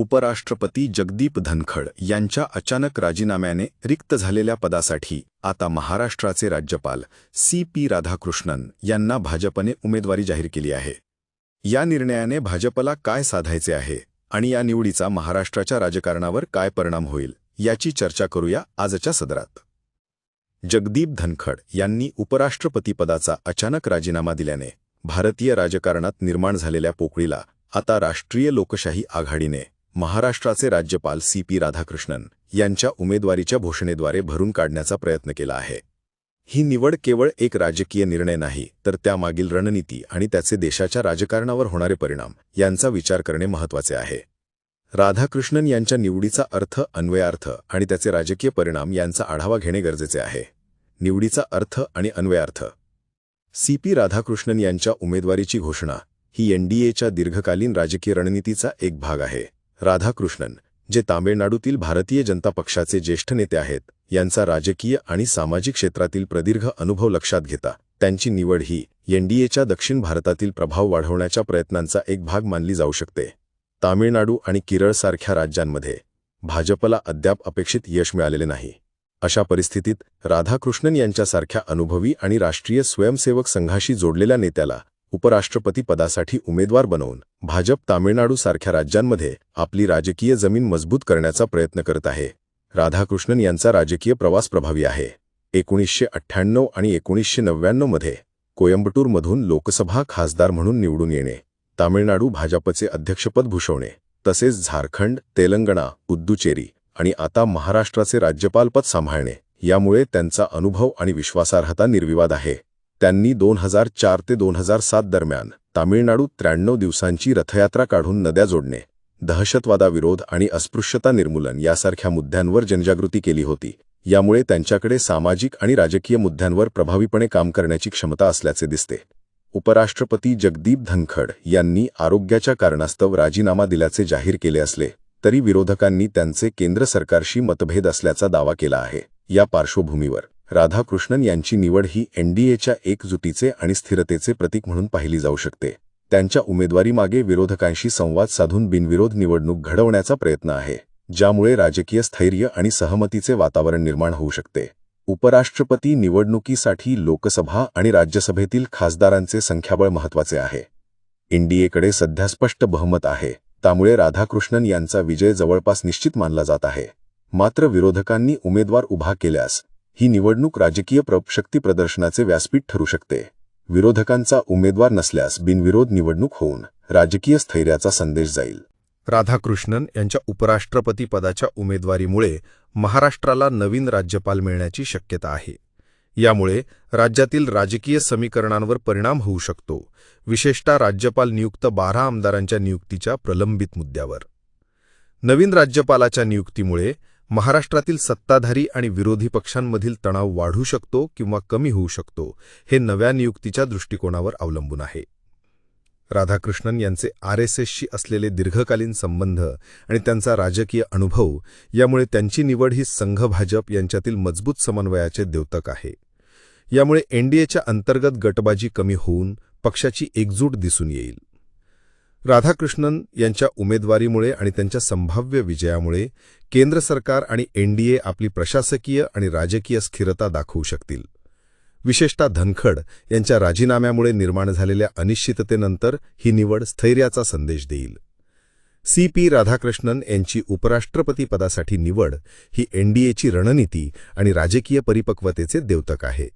उपराष्ट्रपती जगदीप धनखड यांच्या अचानक राजीनाम्याने रिक्त झालेल्या पदासाठी आता महाराष्ट्राचे राज्यपाल सी पी राधाकृष्णन यांना भाजपने उमेदवारी जाहीर केली आहे. या निर्णयाने भाजपला काय साधायचे आहे आणि या निवडीचा महाराष्ट्राच्या राजकारणावर काय परिणाम होईल याची चर्चा करूया आजच्या सदरात. जगदीप धनखड यांनी उपराष्ट्रपतीपदाचा अचानक राजीनामा दिल्याने भारतीय राजकारणात निर्माण झालेल्या पोकळीला आता राष्ट्रीय लोकशाही आघाडीने महाराष्ट्राचे राज्यपाल सी पी राधाकृष्णन यांच्या उमेदवारीच्या घोषणेद्वारे भरून काढण्याचा प्रयत्न केला आहे. ही निवड केवळ एक राजकीय निर्णय नाही तर त्यामागील रणनीती आणि त्याचे देशाच्या राजकारणावर होणारे परिणाम यांचा विचार करणे महत्त्वाचे आहे. राधाकृष्णन यांच्या निवडीचा अर्थ अन्वयार्थ आणि त्याचे राजकीय परिणाम यांचा आढावा घेणे गरजेचे आहे. निवडीचा अर्थ आणि अन्वयार्थ. सी पी राधाकृष्णन यांच्या उमेदवारीची घोषणा ही एनडीएच्या दीर्घकालीन राजकीय रणनीतीचा एक भाग आहे. राधाकृष्णन जे तामिळनाडूतील भारतीय जनता पक्षाचे ज्येष्ठ नेते आहेत यांचा राजकीय आणि सामाजिक क्षेत्रातील प्रदीर्घ अनुभव लक्षात घेता त्यांची निवड ही एनडीएच्या दक्षिण भारतातील प्रभाव वाढवण्याच्या प्रयत्नांचा एक भाग मानली जाऊ शकते. तामिळनाडू आणि केरळसारख्या राज्यांमध्ये भाजपला अद्याप अपेक्षित यश मिळालेले नाही. अशा परिस्थितीत राधाकृष्णन यांच्यासारख्या अनुभवी आणि राष्ट्रीय स्वयंसेवक संघाशी जोडलेल्या नेत्याला उपराष्ट्रपती पदासाठी उमेदवार बनवून भाजप तामिळनाडूसारख्या राज्यांमध्ये आपली राजकीय जमीन मजबूत करण्याचा प्रयत्न करत आहे. राधाकृष्णन यांचा राजकीय प्रवास प्रभावी आहे. एकोणीसशे अठ्ठ्याण्णव आणि एकोणीसशे नव्याण्णवमध्ये कोयंबटूरमधून लोकसभा खासदार म्हणून निवडून येणे तामिळनाडू भाजपचे अध्यक्षपद भूषवणे तसेच झारखंड तेलंगणा पुद्दुचेरी आणि आता महाराष्ट्राचे राज्यपालपद सांभाळणे यामुळे त्यांचा अनुभव आणि विश्वासार्हता निर्विवाद आहे. त्यांनी दोन हजार चार ते दोन हजार सात दरम्यान तामिळनाडूत त्र्याण्णव दिवसांची रथयात्रा काढून नद्या जोडणे दहशतवादाविरोध आणि अस्पृश्यता निर्मूलन यासारख्या मुद्द्यांवर जनजागृती केली होती. यामुळे त्यांच्याकडे सामाजिक आणि राजकीय मुद्द्यांवर प्रभावीपणे काम करण्याची क्षमता असल्याचे दिसते. उपराष्ट्रपती जगदीप धनखड यांनी आरोग्याच्या कारणास्तव राजीनामा दिल्याचे जाहीर केले असले तरी विरोधकांनी त्यांचे केंद्र सरकारशी मतभेद असल्याचा दावा केला आहे या पार्श्वभूमीवर. राधाकृष्णन यांची निवड ही एनडीएच्या एकजुटीचे आणि स्थिरतेचे प्रतीक म्हणून पाहिली जाऊ शकते. त्यांच्या उमेदवारीमागे विरोधकांशी संवाद साधून बिनविरोध निवडणूक घडवण्याचा प्रयत्न आहे ज्यामुळे राजकीय स्थैर्य आणि सहमतीचे वातावरण निर्माण होऊ शकते. उपराष्ट्रपती निवडणुकीसाठी लोकसभा आणि राज्यसभेतील खासदारांचे संख्याबळ महत्त्वाचे आहे. एनडीएकडे सध्या स्पष्ट बहुमत आहे त्यामुळे राधाकृष्णन यांचा विजय जवळपास निश्चित मानला जात आहे. मात्र विरोधकांनी उमेदवार उभा केल्यास ही निवडणूक राजकीय शक्ती प्रदर्शनाचे व्यासपीठ ठरू शकते. विरोधकांचा उमेदवार नसल्यास बिनविरोध निवडणूक होऊन राजकीय स्थैर्याचा संदेश जाईल. राधाकृष्णन यांच्या उपराष्ट्रपती पदाच्या उमेदवारीमुळे महाराष्ट्राला नवीन राज्यपाल मिळण्याची शक्यता आहे. यामुळे राज्यातील राजकीय समीकरणांवर परिणाम होऊ शकतो विशेषतः राज्यपाल नियुक्त बारा आमदारांच्या नियुक्तीच्या प्रलंबित मुद्द्यावर. नवीन राज्यपालाच्या नियुक्तीमुळे महाराष्ट्रातील सत्ताधारी आणि विरोधी पक्षांमधील तणाव वाढू शकतो किंवा कमी होऊ शकतो हे नव्या नियुक्तीच्या दृष्टिकोनावर अवलंबून आहे. राधाकृष्णन यांचे आर एस एसशी असलेले दीर्घकालीन संबंध आणि त्यांचा राजकीय अनुभव यामुळे त्यांची निवड ही संघ भाजप यांच्यातील मजबूत समन्वयाचे द्योतक आहे. यामुळे एनडीएच्या अंतर्गत गटबाजी कमी होऊन पक्षाची एकजूट दिसून येईल. राधाकृष्णन यांच्या उमेदवारीमुळे आणि त्यांच्या संभाव्य विजयामुळे केंद्र सरकार आणि एनडीए आपली प्रशासकीय आणि राजकीय स्थिरता दाखवू शकतील. विशेषतः धनखड यांच्या राजीनाम्यामुळे निर्माण झालेल्या अनिश्चिततेनंतर ही निवड स्थैर्याचा संदेश देईल. सी पी राधाकृष्णन यांची उपराष्ट्रपती पदासाठी निवड ही एनडीएची रणनीती आणि राजकीय परिपक्वतेचे द्योतक आहे.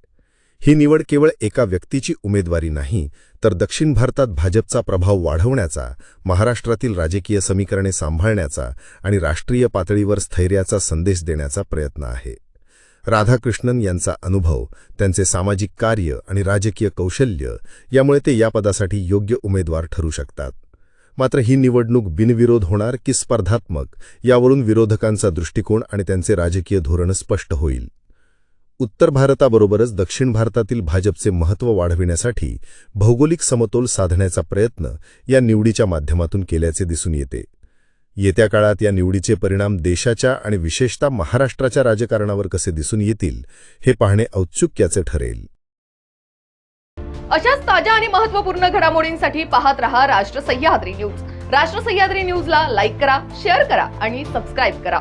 ही निवड केवळ एका व्यक्तीची उमेदवारी नाही तर दक्षिण भारतात भाजपचा प्रभाव वाढवण्याचा महाराष्ट्रातील राजकीय समीकरणे सांभाळण्याचा आणि राष्ट्रीय पातळीवर स्थैर्याचा संदेश देण्याचा प्रयत्न आहे. राधाकृष्णन यांचा अनुभव त्यांचे सामाजिक कार्य आणि राजकीय कौशल्य यामुळे ते या पदासाठी योग्य उमेदवार ठरू शकतात. मात्र ही निवडणूक बिनविरोध होणार की स्पर्धात्मक यावरून विरोधकांचा दृष्टिकोन आणि त्यांचे राजकीय धोरण स्पष्ट होईल. उत्तर भारताबरोबरच दक्षिण भारतातील भाजपचे महत्त्व वाढविण्यासाठी भौगोलिक समतोल साधण्याचा प्रयत्न या निवडीच्या माध्यमातून केल्याचे दिसून येते. येत्या काळात या निवडीचे परिणाम देशाच्या आणि विशेषतः महाराष्ट्राच्या राजकारणावर कसे दिसून येतील हे पाहणे औत्सुक्याचे ठरेल. अशाच ताज्या आणि महत्त्वपूर्ण घडामोडींसाठी पाहत रहा राष्ट्र सह्याद्री न्यूज. राष्ट्र सह्याद्री न्यूजला लाईक करा शेअर करा आणि सबस्क्राईब करा.